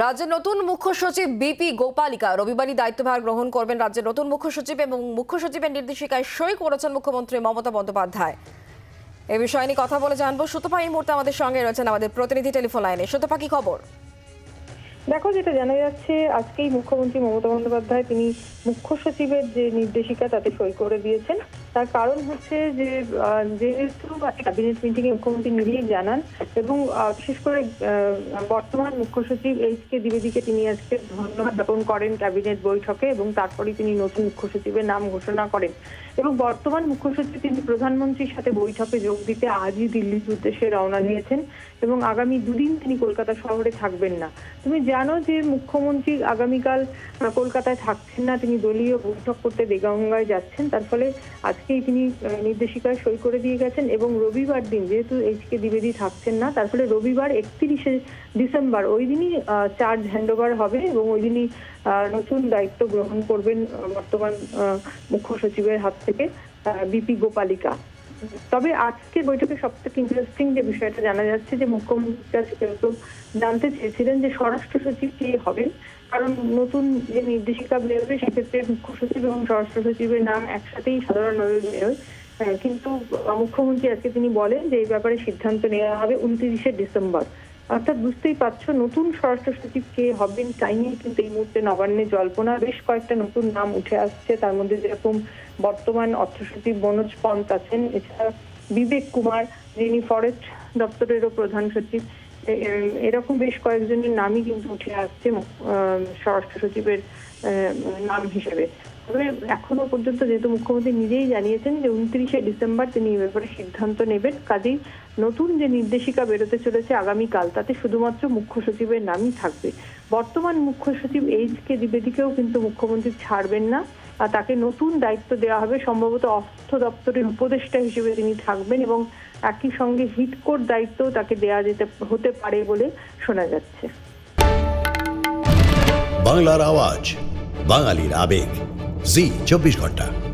রাজ্যের নতুন মুখ্য সচিব বিপি গোপালিকা রবিবারই দায়িত্বভার গ্রহণ করবেন রাজ্যের নতুন মুখ্য সচিব এবং মুখ্য সচিবের নির্দেশিকায় সই করেছেন মুখ্যমন্ত্রী মমতা বন্দ্যোপাধ্যায়। এ বিষয়ে নিয়ে কথা বলে জানব। সুতপা এই মুহূর্তে আমাদের সঙ্গে রয়েছেন আমাদের প্রতিনিধি টেলিফোন লাইনে। সুতপা, কি খবর? দেখো, যেটা জানা যাচ্ছে, আজকেই মুখ্যমন্ত্রী মমতা বন্দ্যোপাধ্যায় তিনি মুখ্য সচিবের যে নির্দেশিকা, তাতে সই করে দিয়েছেন। তার কারণ হচ্ছে যে যেহেতু ক্যাবিনেট মিটিং এ মুখ্যমন্ত্রী নিজেই জানান এবং বিশেষ করে বর্তমান মুখ্য সচিব এইচ কে দ্বিবেদীকে তিনি আজকে ধন্যবাদ জ্ঞাপন করেন ক্যাবিনেট বৈঠকে এবং তারপরেই তিনি নতুন মুখ্য সচিবের নাম ঘোষণা করেন। এবং বর্তমান মুখ্য সচিব তিনি প্রধানমন্ত্রীর সাথে বৈঠকে যোগ দিতে আজই দিল্লির উদ্দেশ্যে রওনা দিয়েছেন এবং আগামী দুদিন তিনি কলকাতা শহরে থাকবেন না। তুমি জানো যে মুখ্যমন্ত্রী আগামীকাল কলকাতায় থাকছেন না, তিনি দলীয় বৈঠক করতে দেগঙ্গায় যাচ্ছেন, তার ফলে আজকেই তিনি নির্দেশিকায় সই করে দিয়ে গেছেন এবং রবিবার দিন, যেহেতু এইচ কে দ্বিবেদী থাকছেন না, তার ফলে রবিবার একত্রিশে ডিসেম্বর ওই দিনই চার্জ হ্যান্ডওভার হবে এবং ওই দিনই নতুন দায়িত্ব গ্রহণ করবেন বর্তমান মুখ্য সচিবের হাত থেকে বিপি গোপালিকা। তবে আজকে বৈঠকে সব থেকে ইন্টারেস্টিং যে বিষয়টা জানা যাচ্ছে যে মুখ্যমন্ত্রীর কাছে কিন্তু জানতে চেয়েছিলেন যে স্বরাষ্ট্র সচিব কে হবেন, কারণ নতুন যে নির্দেশিকা বেরোবে সেক্ষেত্রে মুখ্য সচিব এবং স্বরাষ্ট্র সচিবের নাম একসাথেই সাধারণভাবে বেরোয়। কিন্তু মুখ্যমন্ত্রী আজকে তিনি বলেন যে এই ব্যাপারে সিদ্ধান্ত নেওয়া হবে উনত্রিশে ডিসেম্বর। অর্থাৎ বুঝতেই পারছ, নতুন স্বরাষ্ট্র সচিব কে হবেন, তাই নিয়ে কিন্তু এই মুহূর্তে নবান্নে জল্পনা। বেশ কয়েকটা নতুন নাম উঠে আসছে, তার মধ্যে যেরকম বর্তমান অর্থ সচিব মনোজ পন্ত আছেন, এছাড়া বিবেক কুমার যিনি ফরেস্ট দপ্তরেরও প্রধান সচিব এরকম বেশ কয়েকজনের নামই কিন্তু উঠে আসছে স্বরাষ্ট্র সচিবের নাম হিসেবে। তবে এখনও পর্যন্ত যেহেতু মুখ্যমন্ত্রী নিজেই জানিয়েছেন যে উনত্রিশে ডিসেম্বর তিনি এই ব্যাপারে সিদ্ধান্ত নেবেন, কাজেই নতুন যে নির্দেশিকা বেরোতে চলেছে আগামীকাল, তাতে শুধুমাত্র মুখ্য সচিবের নামই থাকবে। বর্তমান মুখ্য সচিব এইচ কে দ্বিবেদীকেও কিন্তু মুখ্যমন্ত্রী ছাড়বেন না। তাকে নতুন দায়িত্ব দেওয়া হবে। সম্ভবত অর্থ দপ্তরের উপদেষ্টা হিসেবে তিনি থাকবেন এবং একই সঙ্গে হিটকোর দায়িত্ব তাকে দেওয়া যেতে, হতে পারে বলে শোনা যাচ্ছে। বাংলার আওয়াজ, বাঙালির আবেগ। জি, চব্বিশ ঘণ্টা।